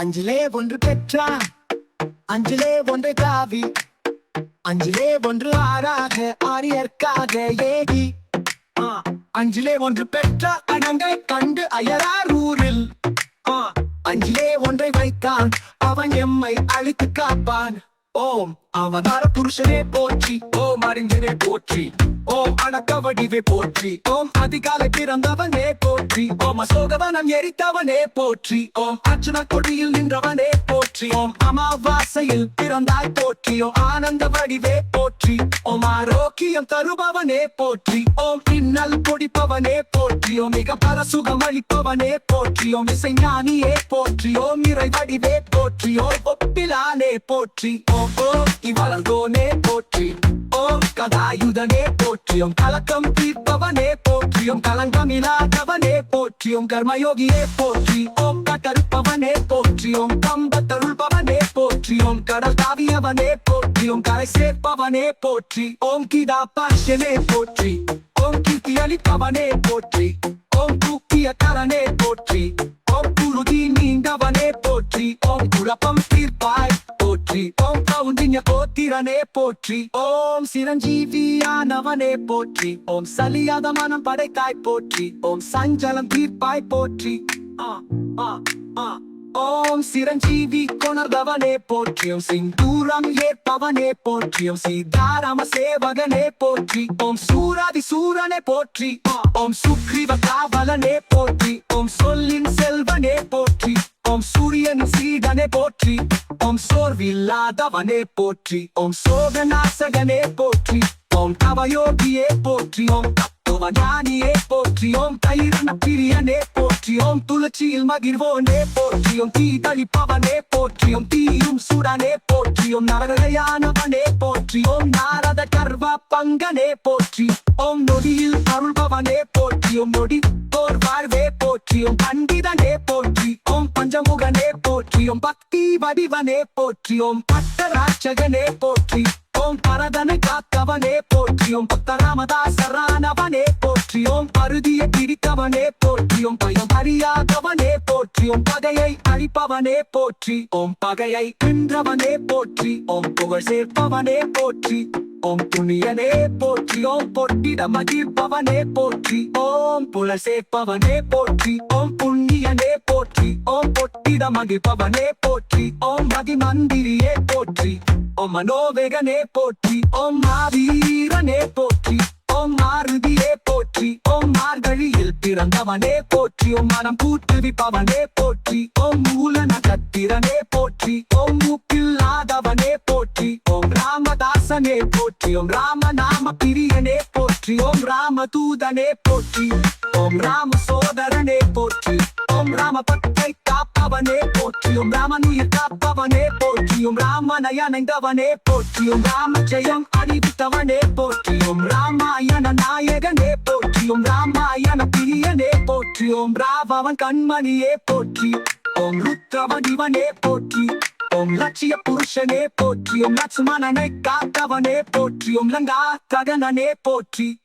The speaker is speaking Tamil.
அஞ்சிலே ஒன்று பெற்றா அஞ்சிலே ஒன்று காவி. அஞ்சிலே ஒன்று ஆறாக ஆரியற்காக ஏகி அஞ்சிலே ஒன்று பெற்ற அடங்கை கண்டு அயரார் ஊரில் அஞ்சிலே ஒன்றை வைத்தான் அவன் எம்மை அழித்து காப்பான். ஓம் அவதார புருஷனே போற்றி ஓம் அறிஞனே போற்றி ஓம் அடக்க வடிவே போற்றி ஓம் அதிகாலை பிறந்தவனே போற்றி ஓம் அசோகவனம் எரித்தவனே போற்றி ஓம் அர்ச்சன கொடியில் நின்றவனே போற்றி ஓம் அமாவாசையில் பிறந்தாய் போற்றி ஓம் ஆனந்த வடிவே போற்றி ஓம் ஆரோக்கியம் தருபவனே போற்றி ஓம் பின்னல் பொடிப்பவனே போற்றி ஓம் மிக பல சுகம் அளிப்பவனே போற்றி ஓம் இசை ஞானியே போற்றி ஓம் இறை வடிவே போற்றி ஓம் ஒப்பிலானே போற்றி. ஓம் ஓம் இவளந்தோனே போற்றி. ஓம் கதாயுதனே போற்றியும். கலக்கம் தீர்ப்பவனே போற்றியும். கலங்கம் இல்லாதவனே போற்றியும். கர்மயோகியே போற்றி. ஓம் கட்டறுப்பவனே போற்றியும். கம்பத்தருள்பவனே போற்றியும். கடல் தாவியவனே போற்றியும். கரை சேர்ப்பவனே போற்றி. ஓம் கிதா பாஷனே போற்றி. ஓம் கீர்த்தி அளிப்பவனே போற்றி. ஓம் தூக்கிய கரனே போற்றி. போத்திரனே போற்றி. ஓம் சிரஞ்சீவியானவனே போற்றி. ஓம் சலியாத மனம் படைத்தாய் போற்றி. ஓம் சஞ்சலம் தீர்ப்பாய் போற்றி. ஓம் சிரஞ்சீவி கொணர்ந்தவனே போற்றியும் சிந்தூரம் ஏற்பவனே போற்றியும் சீதாராம சேவகனே போற்றி. ஓம் சூராதி சூரனே போற்றி. ஓம் சுக்ரீவ காவலனே போற்றி. ஓம் சொல்லின் செல்வனே போற்றி. ஓம் சூரியன் சீடனே போற்றி. ஓம் சோர்வில்லாதவனே போற்றி ஓம் சோகநாசகனே போற்றி ஓம் தவயோகியே போற்றி ஓம் தத்துவஞானியே போற்றி ஓம் தயிர்ன பிரியனே போற்றி ஓம் துளச்சியில் மகிழ்வோனே போற்றி ஓம் தீ தளிப்பவனே போற்றி ஓம் தீயும் சுடனே போற்றி ஓம் நரகையானவனே போற்றி ஓம் நாரத கர்வ பங்கனே போற்றி ஓம் நொடியில் அருள்பவனே போற்றி ஓம் நொடி போர் வாழ்வே போற்றி ஓம் பண்டிதனே போற்றி போற்றியோம் பக்தி வடிவனே போற்றியோம் ஓம் பட்டராட்சகனே போற்றி. ஓம் பரதனை காத்தவனே போற்றியோம் ஓம் பக்தராமதாசரானவனே போற்றி பருதியை பிடித்தவனே போற்றியோம் பயம் அறியாதவனே போற்றியோம் பகையை அழிப்பவனே போற்றி. ஓம் பகையை வென்றவனே போற்றி. ஓம் புகழ் சேர்ப்பவனே போற்றி. ஓம் துணியனே போற்றி ஓம் பொட்டிட மகிழ்ப்பவனே போற்றி. ஓம் புல சேர்ப்பவனே போற்றி. ஓம் புண்ணியனே போற்றி ஓம் பொட்டிட மகிழ்பவனே போற்றி ஓம் மதி மந்திரியே போற்றி ஓம் மனோவேகனே போற்றி ஓம் மாவீரனே போற்றி ஓம் மாருதியே போற்றி ஓம் மார்கழியில் பிறந்தவனே போற்றி ஓம் மனம் கூட்டுவிப்பவனே போற்றி ஓம் மூல நகத்திரனே போற்றி ஓம் மூப்பில்லாதவனே போற்றி ஓம் ராமதாசனே போற்றி ஓம் ராமநாம பிரியனே போற்றி ஓம் ராம தூதனே போற்றி ஓம் ராம சோதரனே போற்றி ஓம் ராம பக்தை காப்பவனே போற்றி ஓம் ராமனுயிர் காப்பவனே போற்றி ஓம் ராமனயனைந்தவனே போற்றி ஓம் ராம ஜெயம் அறிவித்தவனே போற்றி ஓம் ராமாயண நாயகனே போற்றி ஓம் ராமாயண பிரியனே போற்றி ஓம் ராவவன் கண்மணியே போற்றி ஓம் ருத்ரவடிவனே போற்றி போற்றியோம். லட்சிய புருஷனே போற்றியோம். லட்சுமணனை காத்தவனே போற்றியோம். லங்கா தகனனே போற்றி.